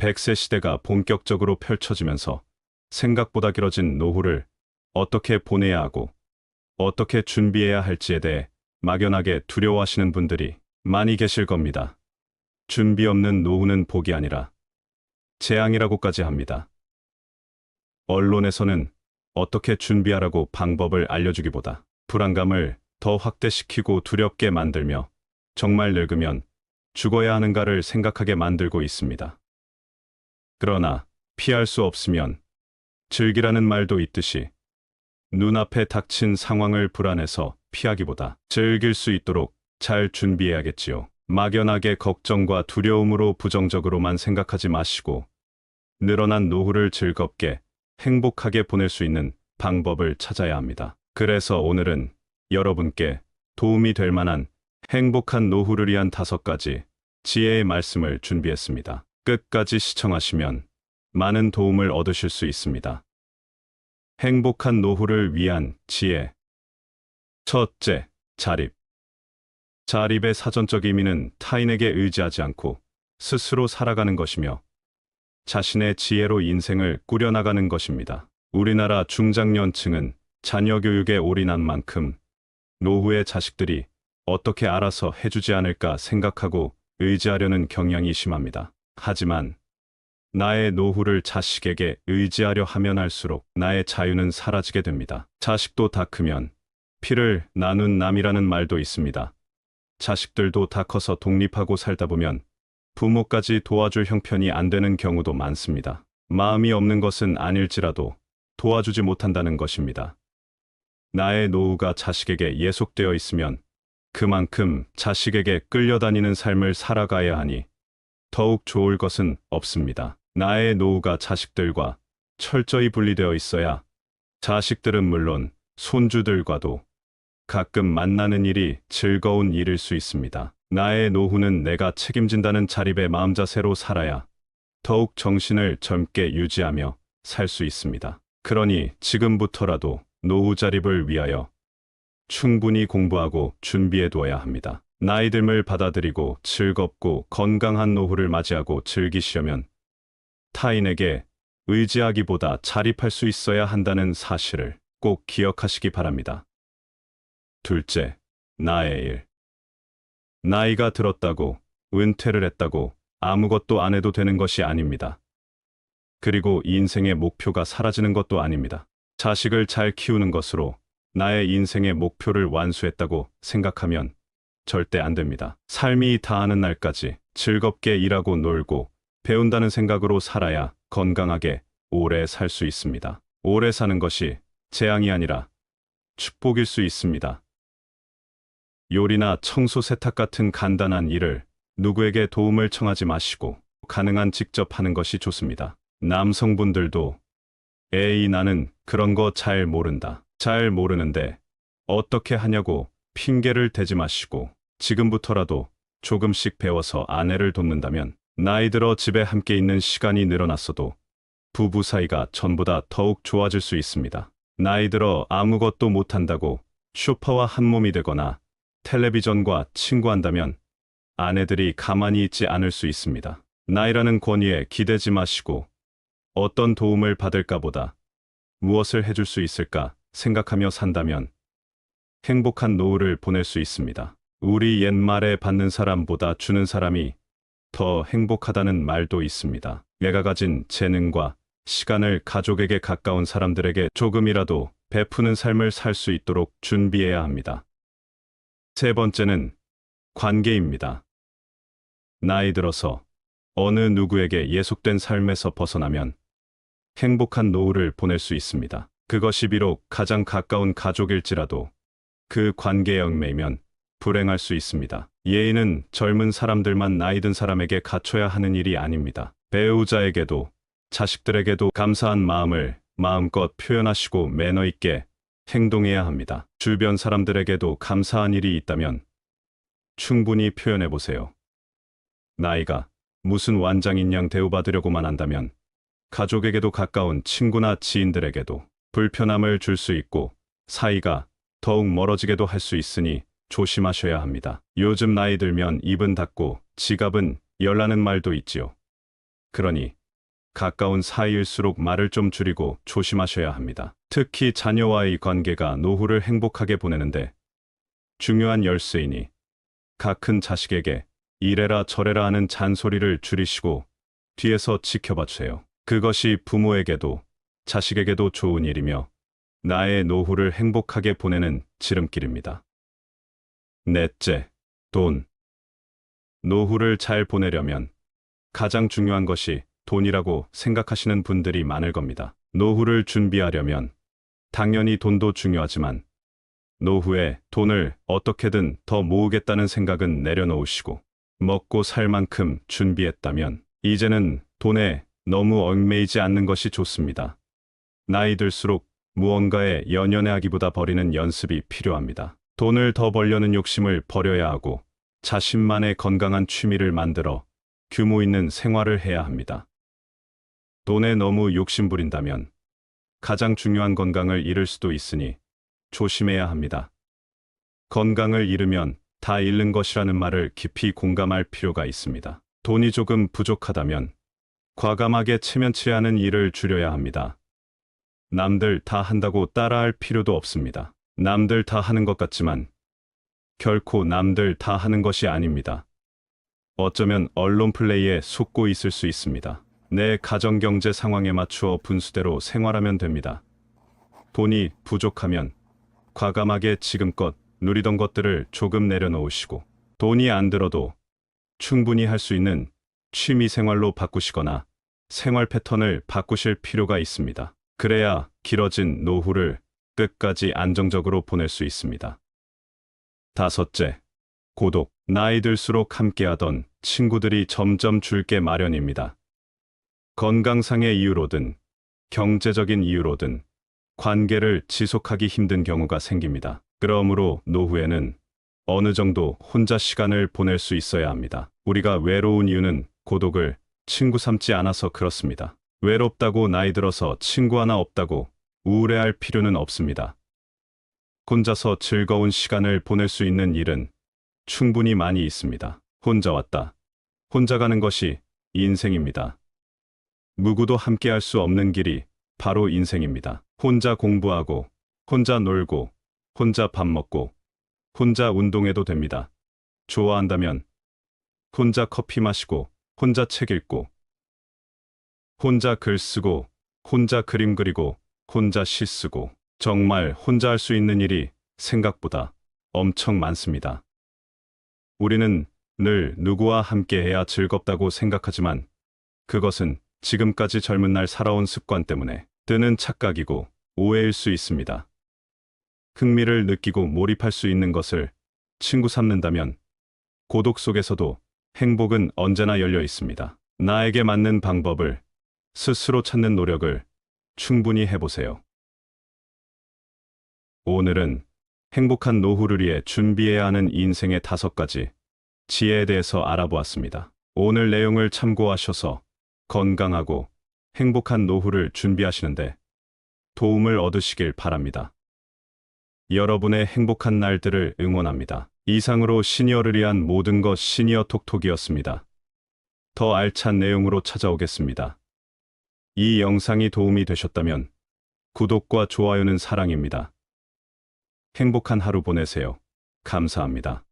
100세 시대가 본격적으로 펼쳐지면서 생각보다 길어진 노후를 어떻게 보내야 하고 어떻게 준비해야 할지에 대해 막연하게 두려워하시는 분들이 많이 계실 겁니다. 준비 없는 노후는 복이 아니라 재앙이라고까지 합니다. 언론에서는 어떻게 준비하라고 방법을 알려주기보다 불안감을 더 확대시키고 두렵게 만들며 정말 늙으면 죽어야 하는가를 생각하게 만들고 있습니다. 그러나 피할 수 없으면 즐기라는 말도 있듯이 눈앞에 닥친 상황을 불안해서 피하기보다 즐길 수 있도록 잘 준비해야겠지요. 막연하게 걱정과 두려움으로 부정적으로만 생각하지 마시고 늘어난 노후를 즐겁게 행복하게 보낼 수 있는 방법을 찾아야 합니다. 그래서 오늘은 여러분께 도움이 될 만한 행복한 노후를 위한 다섯 가지 지혜의 말씀을 준비했습니다. 끝까지 시청하시면 많은 도움을 얻으실 수 있습니다. 행복한 노후를 위한 지혜. 첫째, 자립. 자립의 사전적 의미는 타인에게 의지하지 않고 스스로 살아가는 것이며 자신의 지혜로 인생을 꾸려나가는 것입니다. 우리나라 중장년층은 자녀 교육에 올인한 만큼 노후의 자식들이 어떻게 알아서 해주지 않을까 생각하고 의지하려는 경향이 심합니다. 하지만 나의 노후를 자식에게 의지하려 하면 할수록 나의 자유는 사라지게 됩니다. 자식도 다 크면 피를 나눈 남이라는 말도 있습니다. 자식들도 다 커서 독립하고 살다 보면 부모까지 도와줄 형편이 안 되는 경우도 많습니다. 마음이 없는 것은 아닐지라도 도와주지 못한다는 것입니다. 나의 노후가 자식에게 예속되어 있으면 그만큼 자식에게 끌려다니는 삶을 살아가야 하니 더욱 좋을 것은 없습니다. 나의 노후가 자식들과 철저히 분리되어 있어야 자식들은 물론 손주들과도 가끔 만나는 일이 즐거운 일일 수 있습니다. 나의 노후는 내가 책임진다는 자립의 마음 자세로 살아야 더욱 정신을 젊게 유지하며 살 수 있습니다. 그러니 지금부터라도 노후 자립을 위하여 충분히 공부하고 준비해 두어야 합니다. 나이 듦을 받아들이고 즐겁고 건강한 노후를 맞이하고 즐기시려면 타인에게 의지하기보다 자립할 수 있어야 한다는 사실을 꼭 기억하시기 바랍니다. 둘째, 나의 일. 나이가 들었다고, 은퇴를 했다고 아무것도 안 해도 되는 것이 아닙니다. 그리고 인생의 목표가 사라지는 것도 아닙니다. 자식을 잘 키우는 것으로 나의 인생의 목표를 완수했다고 생각하면 절대 안 됩니다. 삶이 다하는 날까지 즐겁게 일하고 놀고 배운다는 생각으로 살아야 건강하게 오래 살 수 있습니다. 오래 사는 것이 재앙이 아니라 축복일 수 있습니다. 요리나 청소 세탁 같은 간단한 일을 누구에게 도움을 청하지 마시고 가능한 직접 하는 것이 좋습니다. 남성분들도 에이 나는 그런 거 잘 모른다. 잘 모르는데 어떻게 하냐고 핑계를 대지 마시고 지금부터라도 조금씩 배워서 아내를 돕는다면 나이 들어 집에 함께 있는 시간이 늘어났어도 부부 사이가 전보다 더욱 좋아질 수 있습니다. 나이 들어 아무것도 못한다고 쇼파와 한 몸이 되거나 텔레비전과 친구한다면 아내들이 가만히 있지 않을 수 있습니다. 나이라는 권위에 기대지 마시고 어떤 도움을 받을까 보다 무엇을 해줄 수 있을까 생각하며 산다면 행복한 노후를 보낼 수 있습니다. 우리 옛말에 받는 사람보다 주는 사람이 더 행복하다는 말도 있습니다. 내가 가진 재능과 시간을 가족에게 가까운 사람들에게 조금이라도 베푸는 삶을 살 수 있도록 준비해야 합니다. 세 번째는 관계입니다. 나이 들어서 어느 누구에게 예속된 삶에서 벗어나면 행복한 노후를 보낼 수 있습니다. 그것이 비록 가장 가까운 가족일지라도 그 관계에 얽매이면 불행할 수 있습니다. 예의는 젊은 사람들만 나이 든 사람에게 갖춰야 하는 일이 아닙니다. 배우자에게도 자식들에게도 감사한 마음을 마음껏 표현하시고 매너 있게 행동해야 합니다. 주변 사람들에게도 감사한 일이 있다면 충분히 표현해 보세요. 나이가 무슨 완장인 양 대우받으려고만 한다면 가족에게도 가까운 친구나 지인들에게도 불편함을 줄 수 있고 사이가 더욱 멀어지게도 할 수 있으니 조심하셔야 합니다. 요즘 나이 들면 입은 닫고 지갑은 열라는 말도 있지요. 그러니 가까운 사이일수록 말을 좀 줄이고 조심하셔야 합니다. 특히 자녀와의 관계가 노후를 행복하게 보내는데 중요한 열쇠이니 각큰 자식에게 이래라 저래라 하는 잔소리를 줄이시고 뒤에서 지켜봐 주세요. 그것이 부모에게도 자식에게도 좋은 일이며 나의 노후를 행복하게 보내는 지름길입니다. 넷째, 돈. 노후를 잘 보내려면 가장 중요한 것이 돈이라고 생각하시는 분들이 많을 겁니다. 노후를 준비하려면 당연히 돈도 중요하지만 노후에 돈을 어떻게든 더 모으겠다는 생각은 내려놓으시고 먹고 살 만큼 준비했다면 이제는 돈에 너무 얽매이지 않는 것이 좋습니다. 나이 들수록 무언가에 연연해 하기보다 버리는 연습이 필요합니다. 돈을 더 벌려는 욕심을 버려야 하고 자신만의 건강한 취미를 만들어 규모 있는 생활을 해야 합니다. 돈에 너무 욕심부린다면 가장 중요한 건강을 잃을 수도 있으니 조심해야 합니다. 건강을 잃으면 다 잃는 것이라는 말을 깊이 공감할 필요가 있습니다. 돈이 조금 부족하다면 과감하게 체면치하는 일을 줄여야 합니다. 남들 다 한다고 따라할 필요도 없습니다. 남들 다 하는 것 같지만 결코 남들 다 하는 것이 아닙니다. 어쩌면 언론 플레이에 속고 있을 수 있습니다. 내 가정 경제 상황에 맞추어 분수대로 생활하면 됩니다. 돈이 부족하면 과감하게 지금껏 누리던 것들을 조금 내려놓으시고 돈이 안 들어도 충분히 할 수 있는 취미 생활로 바꾸시거나 생활 패턴을 바꾸실 필요가 있습니다. 그래야 길어진 노후를 끝까지 안정적으로 보낼 수 있습니다. 다섯째, 고독. 나이 들수록 함께하던 친구들이 점점 줄게 마련입니다. 건강상의 이유로든 경제적인 이유로든 관계를 지속하기 힘든 경우가 생깁니다. 그러므로 노후에는 어느 정도 혼자 시간을 보낼 수 있어야 합니다. 우리가 외로운 이유는 고독을 친구 삼지 않아서 그렇습니다. 외롭다고 나이 들어서 친구 하나 없다고 우울해할 필요는 없습니다. 혼자서 즐거운 시간을 보낼 수 있는 일은 충분히 많이 있습니다. 혼자 왔다. 혼자 가는 것이 인생입니다. 누구도 함께 할 수 없는 길이 바로 인생입니다. 혼자 공부하고, 혼자 놀고, 혼자 밥 먹고, 혼자 운동해도 됩니다. 좋아한다면, 혼자 커피 마시고, 혼자 책 읽고, 혼자 글 쓰고, 혼자 그림 그리고, 혼자 시 쓰고, 정말 혼자 할 수 있는 일이 생각보다 엄청 많습니다. 우리는 늘 누구와 함께 해야 즐겁다고 생각하지만 그것은 지금까지 젊은 날 살아온 습관 때문에 드는 착각이고 오해일 수 있습니다. 흥미를 느끼고 몰입할 수 있는 것을 친구 삼는다면 고독 속에서도 행복은 언제나 열려 있습니다. 나에게 맞는 방법을 스스로 찾는 노력을 충분히 해보세요. 오늘은 행복한 노후를 위해 준비해야 하는 인생의 다섯 가지 지혜에 대해서 알아보았습니다. 오늘 내용을 참고하셔서 건강하고 행복한 노후를 준비하시는데 도움을 얻으시길 바랍니다. 여러분의 행복한 날들을 응원합니다. 이상으로 시니어를 위한 모든 것 시니어 톡톡이었습니다. 더 알찬 내용으로 찾아오겠습니다. 이 영상이 도움이 되셨다면 구독과 좋아요는 사랑입니다. 행복한 하루 보내세요. 감사합니다.